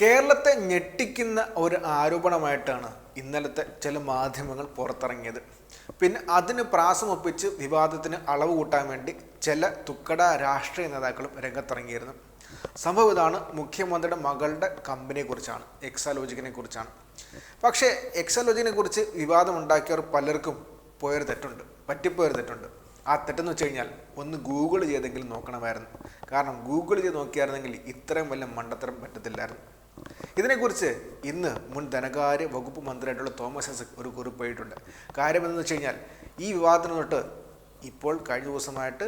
കേരളത്തെ ഞെട്ടിക്കുന്ന ഒരു ആരോപണമായിട്ടാണ് ഇന്നലത്തെ ചില മാധ്യമങ്ങൾ പുറത്തിറങ്ങിയത്. പിന്നെ അതിന് പ്രാസമൊപ്പിച്ച് വിവാദത്തിന് അളവ് കൂട്ടാൻ വേണ്ടി ചില തുക്കട രാഷ്ട്രീയ നേതാക്കളും രംഗത്തിറങ്ങിയിരുന്നു. സംഭവം ഇതാണ്. മുഖ്യമന്ത്രിയുടെ മകളുടെ കമ്പനിയെക്കുറിച്ചാണ് എക്സാലോജിക്കിനെ കുറിച്ചാണ്. പക്ഷേ എക്സാലോജിനെ കുറിച്ച് വിവാദമുണ്ടാക്കിയവർ പലർക്കും പോയൊരു തെറ്റുണ്ട് പറ്റിപ്പോയൊരു തെറ്റുണ്ട്. ആ തെറ്റെന്ന് വെച്ച് കഴിഞ്ഞാൽ ഒന്ന് ഗൂഗിൾ ചെയ്തെങ്കിലും നോക്കണമായിരുന്നു. കാരണം ഗൂഗിൾ ചെയ്ത് നോക്കിയായിരുന്നെങ്കിൽ ഇത്രയും വല്ല മണ്ടത്തരം പറ്റത്തില്ലായിരുന്നു. ഇതിനെക്കുറിച്ച് ഇന്ന് മുൻ ധനകാര്യ വകുപ്പ് മന്ത്രിയായിട്ടുള്ള തോമസ് ഐസക് ഒരു കുറിപ്പ് എഴുതിയിട്ടുണ്ട് കാര്യം എന്തെന്ന് വെച്ച് കഴിഞ്ഞാൽ ഈ വിവാദത്തിന് തൊട്ട് ഇപ്പോൾ കഴിഞ്ഞ ദിവസമായിട്ട്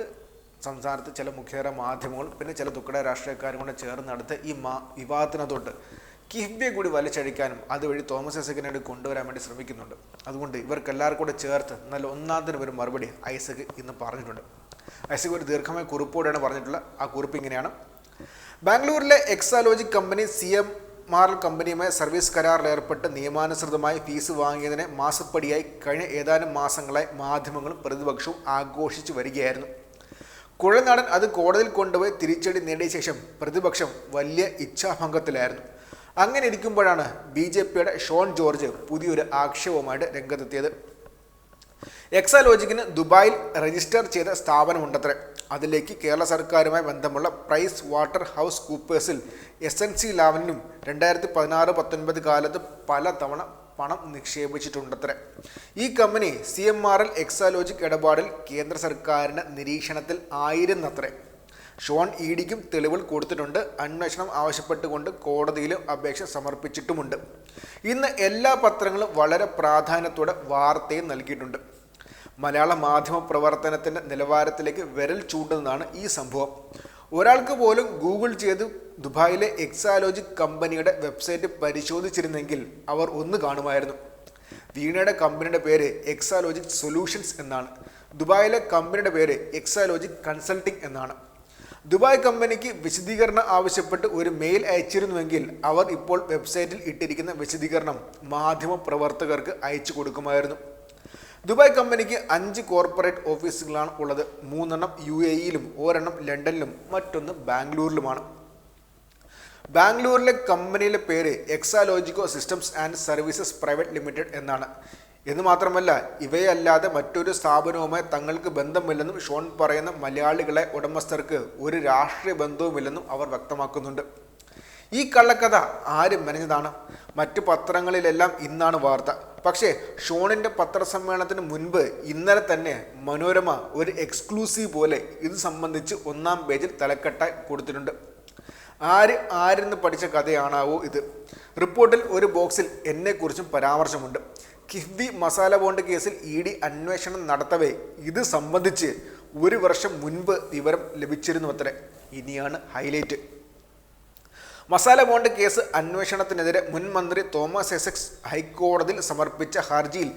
സംസ്ഥാനത്ത് ചില മുഖ്യതര മാധ്യമങ്ങൾ പിന്നെ ചില തുക്കട രാഷ്ട്രീയക്കാരും കൂടെ ചേർന്ന് നടത്ത ഈ മാ വിവാദത്തിന് തൊട്ട് കിഫ്ബിയെ കൂടി വലിച്ചഴിക്കാനും അതുവഴി തോമസ് ഐസക്കിനെ കൊണ്ടുവരാൻ വേണ്ടി ശ്രമിക്കുന്നുണ്ട്. അതുകൊണ്ട് ഇവർക്ക് എല്ലാവർക്കും കൂടെ ചേർത്ത് നല്ല ഒന്നാമതിന് ഒരു മറുപടി ഐസക് ഇന്ന് പറഞ്ഞിട്ടുണ്ട്. ഐസക് ഒരു ദീർഘമായ കുറിപ്പോടെയാണ് പറഞ്ഞിട്ടുള്ള ആ കുറിപ്പ് ഇങ്ങനെയാണ്. ബാംഗ്ലൂരിലെ Exalogic company C M R കമ്പനിയുമായി സർവീസ് കരാറിലേർപ്പെട്ട് നിയമാനുസൃതമായി ഫീസ് വാങ്ങിയതിനെ മാസപ്പടിയായി കഴിഞ്ഞ ഏതാനും മാസങ്ങളായി മാധ്യമങ്ങളും പ്രതിപക്ഷവും ആഘോഷിച്ചു വരികയായിരുന്നു. കുഴനാടൻ അത് കോടതിയിൽ കൊണ്ടുപോയി തിരിച്ചടി നേടിയ ശേഷം പ്രതിപക്ഷം വലിയ ഇച്ഛാഭംഗത്തിലായിരുന്നു. അങ്ങനെ ഇരിക്കുമ്പോഴാണ് ബി ജെ പിയുടെ ഷോൺ ജോർജ് പുതിയൊരു ആക്ഷേപവുമായിട്ട് രംഗത്തെത്തിയത്. എക്സാലോജിക്കിന് ദുബായിൽ രജിസ്റ്റർ ചെയ്ത സ്ഥാപനമുണ്ടത്രേ. അതിലേക്ക് കേരള സർക്കാരുമായി ബന്ധമുള്ള പ്രൈസ് വാട്ടർ ഹൗസ് കൂപ്പേഴ്സിൽ എസ് എൻ സി ലാവനും രണ്ടായിരത്തി പതിനാറ് പത്തൊൻപത് കാലത്ത് പല തവണ പണം നിക്ഷേപിച്ചിട്ടുണ്ടത്രേ. ഈ company C M R L Exalogic ഇടപാടിൽ കേന്ദ്ര സർക്കാരിന്റെ നിരീക്ഷണത്തിൽ ആയിരുന്നത്രേ. ഷോൺ ഇ ഡിക്കും തെളിവുകൾ കൊടുത്തിട്ടുണ്ട്. അന്വേഷണം ആവശ്യപ്പെട്ടുകൊണ്ട് കോടതിയിലും അപേക്ഷ സമർപ്പിച്ചിട്ടുമുണ്ട്. ഇന്ന് എല്ലാ പത്രങ്ങളും വളരെ പ്രാധാന്യത്തോടെ വാർത്തയും നൽകിയിട്ടുണ്ട്. മലയാള മാധ്യമ പ്രവർത്തനത്തിന്റെ നിലവാരത്തിലേക്ക് വിരൽ ചൂണ്ടുന്നതാണ് ഈ സംഭവം. ഒരാൾക്ക് പോലും ഗൂഗിൾ ചെയ്ത് ദുബായിലെ എക്സാലോജിക് കമ്പനിയുടെ വെബ്സൈറ്റ് പരിശോധിച്ചിരുന്നെങ്കിൽ അവർ ഒന്ന് കാണുമായിരുന്നു. വീണയുടെ കമ്പനിയുടെ പേര് എക്സാലോജിക് സൊല്യൂഷൻസ് എന്നാണ്. ദുബായിലെ കമ്പനിയുടെ പേര് എക്സാലോജിക് കൺസൾട്ടിംഗ് എന്നാണ്. ദുബായ് കമ്പനിക്ക് വിശദീകരണം ആവശ്യപ്പെട്ട് ഒരു മെയിൽ അയച്ചിരുന്നുവെങ്കിൽ അവർ ഇപ്പോൾ വെബ്സൈറ്റിൽ ഇട്ടിരിക്കുന്ന വിശദീകരണം മാധ്യമ പ്രവർത്തകർക്ക് അയച്ചു കൊടുക്കുമായിരുന്നു. ദുബായ് കമ്പനിക്ക് അഞ്ച് കോർപ്പറേറ്റ് ഓഫീസുകളാണ് ഉള്ളത്. മൂന്നെണ്ണം യു എ ഇയിലും ഒരെണ്ണം ലണ്ടനിലും മറ്റൊന്ന് ബാംഗ്ലൂരിലുമാണ്. ബാംഗ്ലൂരിലെ കമ്പനിയിലെ പേര് എക്സാലോജിക്കോ systems and services private limited എന്നാണ്. എന്ന് മാത്രമല്ല ഇവയല്ലാതെ മറ്റൊരു സ്ഥാപനവുമായി തങ്ങൾക്ക് ബന്ധമില്ലെന്നും ഷോൺ പറയുന്ന മലയാളികളെ ഉടമസ്ഥർക്ക് ഒരു രാഷ്ട്രീയ ബന്ധവുമില്ലെന്നും അവർ വ്യക്തമാക്കുന്നുണ്ട്. ഈ കള്ളക്കഥ ആരും മെനഞ്ഞതാണ്. മറ്റു പത്രങ്ങളിലെല്ലാം ഇന്നാണ് വാർത്ത. പക്ഷേ ഷോണിന്റെ പത്രസമ്മേളനത്തിന് മുൻപ് ഇന്നലെ തന്നെ മനോരമ ഒരു എക്സ്ക്ലൂസീവ് പോലെ ഇത് സംബന്ധിച്ച് ഒന്നാം പേജിൽ തലക്കെട്ടായി കൊടുത്തിട്ടുണ്ട്. ആര് ആരെന്ന് പഠിച്ച കഥയാണാവോ ഇത്? റിപ്പോർട്ടിൽ ഒരു ബോക്സിൽ എന്നെക്കുറിച്ചും പരാമർശമുണ്ട്. കിഫ്ബി മസാല ബോണ്ട് കേസിൽ ഇ ഡി അന്വേഷണം നടത്തവേ. ഇത് സംബന്ധിച്ച് ഒരു വർഷം മുൻപ് വിവരം ലഭിച്ചിരുന്നു അത്രേ ഇനിയാണ് ഹൈലൈറ്റ്. മസാല ബോണ്ട് കേസ് അന്വേഷണത്തിനെതിരെ മുൻ മന്ത്രി തോമസ് എസെക്സ് ഹൈക്കോടതിയിൽ സമർപ്പിച്ച ഹർജിയിൽ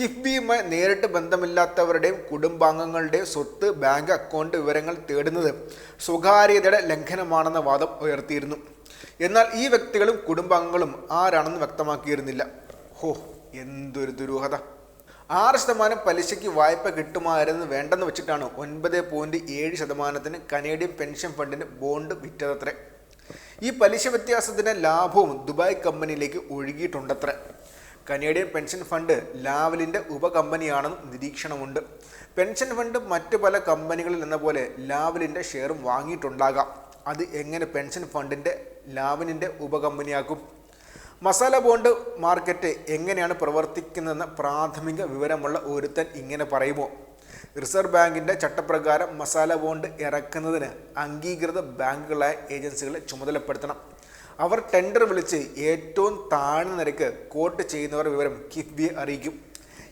കിഫ്ബിയുമായി നേരിട്ട് ബന്ധമില്ലാത്തവരുടെയും കുടുംബാംഗങ്ങളുടെയും സ്വത്ത് ബാങ്ക് അക്കൗണ്ട് വിവരങ്ങൾ തേടുന്നത് സ്വകാര്യതയുടെ ലംഘനമാണെന്ന വാദം ഉയർത്തിയിരുന്നു. എന്നാൽ ഈ വ്യക്തികളും കുടുംബാംഗങ്ങളും ആരാണെന്ന് വ്യക്തമാക്കിയിരുന്നില്ല. ഹോ. എന്തൊരു ദുരൂഹത. ആറ് ശതമാനം പലിശയ്ക്ക് വായ്പ കിട്ടുമായിരുന്നു വേണ്ടെന്ന് വെച്ചിട്ടാണ് ഒൻപത് പോയിന്റ് ഏഴ് ശതമാനത്തിന് കനേഡിയൻ പെൻഷൻ ഫണ്ടിന് ബോണ്ട് വിറ്റതത്രേ. ഈ പലിശ വ്യത്യാസത്തിന് ലാഭവും ദുബായ് കമ്പനിയിലേക്ക് ഒഴുകിയിട്ടുണ്ടത്രേ. കനേഡിയൻ പെൻഷൻ ഫണ്ട് ലാവലിന്റെ ഉപകമ്പനിയാണെന്ന് നിരീക്ഷണമുണ്ട്. പെൻഷൻ ഫണ്ട് മറ്റു പല കമ്പനികളിൽ എന്ന പോലെ ലാവലിന്റെ ഷെയറും വാങ്ങിയിട്ടുണ്ടാകാം. അത് എങ്ങനെ പെൻഷൻ ഫണ്ടിന്റെ ലാവലിന്റെ ഉപകമ്പനിയാക്കും? മസാല ബോണ്ട് മാർക്കറ്റ് എങ്ങനെയാണ് പ്രവർത്തിക്കുന്നതെന്ന പ്രാഥമിക വിവരമുള്ള ഒരുത്തൻ ഇങ്ങനെ പറയുമോ? റിസർവ് ബാങ്കിന്റെ ചട്ടപ്രകാരം മസാല ബോണ്ട് ഇറക്കുന്നതിന് അംഗീകൃത ബാങ്കുകളായ ഏജൻസികളെ ചുമതലപ്പെടുത്തണം. അവർ ടെൻഡർ വിളിച്ച് ഏറ്റവും താഴ്ന്ന നിരക്ക് കോട്ട് ചെയ്യുന്നവർ വിവരം കിഫ്ബിയെ അറിയിക്കും.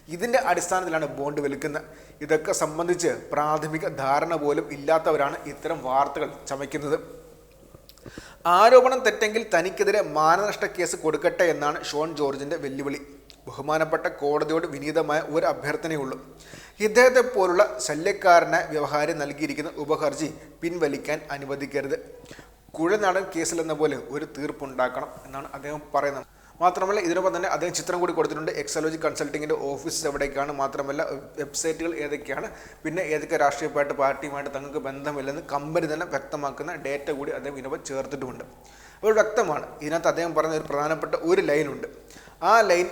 ഇതിന്റെ അടിസ്ഥാനത്തിലാണ് ബോണ്ട് വിൽക്കുന്നത്. ഇതൊക്കെ സംബന്ധിച്ച് പ്രാഥമിക ധാരണ പോലും ഇല്ലാത്തവരാണ് ഇത്തരം വാർത്തകൾ ചമയ്ക്കുന്നത്. ആരോപണം തെറ്റെങ്കിൽ തനിക്കെതിരെ മാനനഷ്ട കേസ് കൊടുക്കട്ടെ എന്നാണ് ഷോൺ ജോർജിന്റെ വെല്ലുവിളി. ബഹുമാനപ്പെട്ട കോടതിയോട് വിനീതമായ ഒരു അഭ്യർത്ഥനയുള്ളൂ. ഇദ്ദേഹത്തെ പോലുള്ള ശല്യക്കാരന് വ്യവഹാരം നൽകിയിരിക്കുന്ന ഉപഹർജി പിൻവലിക്കാൻ അനുവദിക്കരുത്. കുഴനാടൻ കേസിലെന്ന പോലെ ഒരു തീർപ്പുണ്ടാക്കണം എന്നാണ് അദ്ദേഹം പറയുന്നത്. മാത്രമല്ല ഇതിനൊപ്പം തന്നെ അദ്ദേഹം ചിത്രം കൂടി കൊടുത്തിട്ടുണ്ട്. എക്സോളജി കൺസൾട്ടിങ്ങിന്റെ ഓഫീസ് എവിടേക്കാണ് മാത്രമല്ല വെബ്സൈറ്റുകൾ ഏതൊക്കെയാണ് പിന്നെ ഏതൊക്കെ രാഷ്ട്രീയമായിട്ട് പാർട്ടിയുമായിട്ട് തങ്ങൾക്ക് ബന്ധമില്ലെന്ന് കമ്പനി തന്നെ വ്യക്തമാക്കുന്ന ഡേറ്റ കൂടി അദ്ദേഹം ഇതിനൊപ്പം ചേർത്തിട്ടുമുണ്ട്. അപ്പോൾ വ്യക്തമാണ്. ഇതിനകത്ത് അദ്ദേഹം പറഞ്ഞ ഒരു പ്രധാനപ്പെട്ട ഒരു ലൈനുണ്ട് ആ ലൈൻ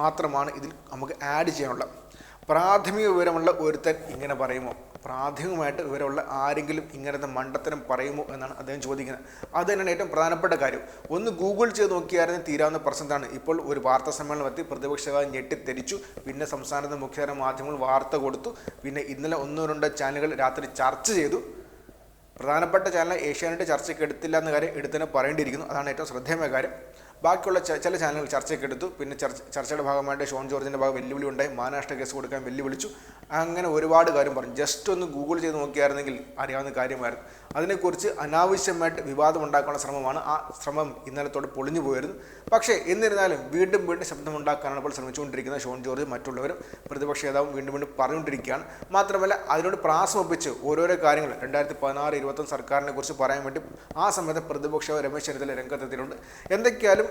മാത്രമാണ് ഇതിൽ നമുക്ക് ആഡ് ചെയ്യാനുള്ള പ്രാഥമിക വിവരമുള്ള ഒരുത്തൻ ഇങ്ങനെ പറയുമോ പ്രാഥമികമായിട്ട് ഇവരുള്ള ആരെങ്കിലും ഇങ്ങനത്തെ മണ്ടത്തരം പറയുമോ എന്നാണ് അദ്ദേഹം ചോദിക്കുന്നത്. അത് തന്നെയാണ് ഏറ്റവും പ്രധാനപ്പെട്ട കാര്യം. ഒന്ന് ഗൂഗിൾ ചെയ്ത് നോക്കിയായിരുന്നു തീരാവുന്ന പ്രശ്നത്താണ്. ഇപ്പോൾ ഒരു വാർത്താ സമ്മേളനം എത്തി പ്രതിപക്ഷ ഞെട്ടിത്തെരിച്ചു. പിന്നെ സംസ്ഥാനത്തെ മുഖ്യധാര മാധ്യമങ്ങൾ വാർത്ത കൊടുത്തു. പിന്നെ ഇന്നലെ ഒന്നോ രണ്ടോ ചാനലുകൾ രാത്രി ചർച്ച ചെയ്തു. പ്രധാനപ്പെട്ട ചാനൽ ഏഷ്യാനെറ്റ് ചർച്ചയ്ക്ക് എടുത്തില്ല എന്ന കാര്യം എടുത്തന്നെ പറയേണ്ടിയിരിക്കുന്നു. അതാണ് ഏറ്റവും ശ്രദ്ധേയമായ കാര്യം. ബാക്കിയുള്ള ചില ചാനലുകൾ ചർച്ചയ്ക്ക് എടുത്തു. പിന്നെ ചർച്ച ചർച്ചയുടെ ഭാഗമായിട്ട് ഷോൺ ജോർജിന്റെ ഭാഗം വെല്ലുവിളി ഉണ്ടായി മഹാരാഷ്ട്ര കേസ് കൊടുക്കാൻ വെല്ലുവിളിച്ചു. അങ്ങനെ ഒരുപാട് കാര്യം പറഞ്ഞു. ജസ്റ്റ് ഒന്ന് ഗൂഗിൾ ചെയ്ത് നോക്കിയായിരുന്നെങ്കിൽ അറിയാവുന്ന കാര്യമായിരുന്നു. അതിനെക്കുറിച്ച് അനാവശ്യമായിട്ട് വിവാദം ഉണ്ടാക്കാനുള്ള ശ്രമമാണ്. ആ ശ്രമം ഇന്നലത്തോടെ പൊളിഞ്ഞു പോയിരുന്നു. പക്ഷേ എന്നിരുന്നാലും വീണ്ടും വീണ്ടും ശബ്ദമുണ്ടാക്കാനാണ് ഇപ്പോൾ ശ്രമിച്ചുകൊണ്ടിരിക്കുന്നത് ഷോൺ ജോർജ് മറ്റുള്ളവരും. പ്രതിപക്ഷ നേതാവും വീണ്ടും വീണ്ടും പറഞ്ഞുകൊണ്ടിരിക്കുകയാണ്. മാത്രമല്ല അതിനോട് പ്രാസമൊപ്പിച്ച് ഓരോരോ കാര്യങ്ങൾ. രണ്ടായിരത്തി പതിനാറ് ഇരുപത്തൊന്ന് സർക്കാരിനെ കുറിച്ച് പറയാൻ വേണ്ടി ആ സമയത്ത് പ്രതിപക്ഷ രമേശ് ചെന്നിത്തല രംഗത്തെത്തിയിട്ടുണ്ട്. എന്തൊക്കെയാലും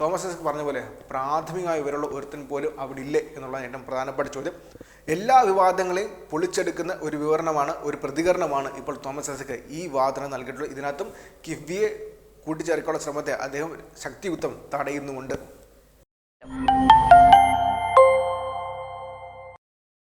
തോമസ് പറഞ്ഞ പോലെ പ്രാഥമികമായ വിവരമുള്ള ഒരുത്തൻ പോലും അവിടെ ഇല്ലേ എന്നുള്ളതാണ് ഏറ്റവും പ്രധാനപ്പെട്ട ചോദ്യം. എല്ലാ വിവാദങ്ങളെയും പൊളിച്ചെടുക്കുന്ന ഒരു വിവരണമാണ് ഒരു പ്രതികരണമാണ് ഇപ്പോൾ തോമസ് ഐസക് ഈ വാദനം നൽകിയിട്ടുള്ളത്. ഇതിനകത്തും കിഫ്ബിയെ കൂട്ടിച്ചേർക്കാനുള്ള ശ്രമത്തെ അദ്ദേഹം ശക്തിയുക്തം തടയുന്നുമുണ്ട്.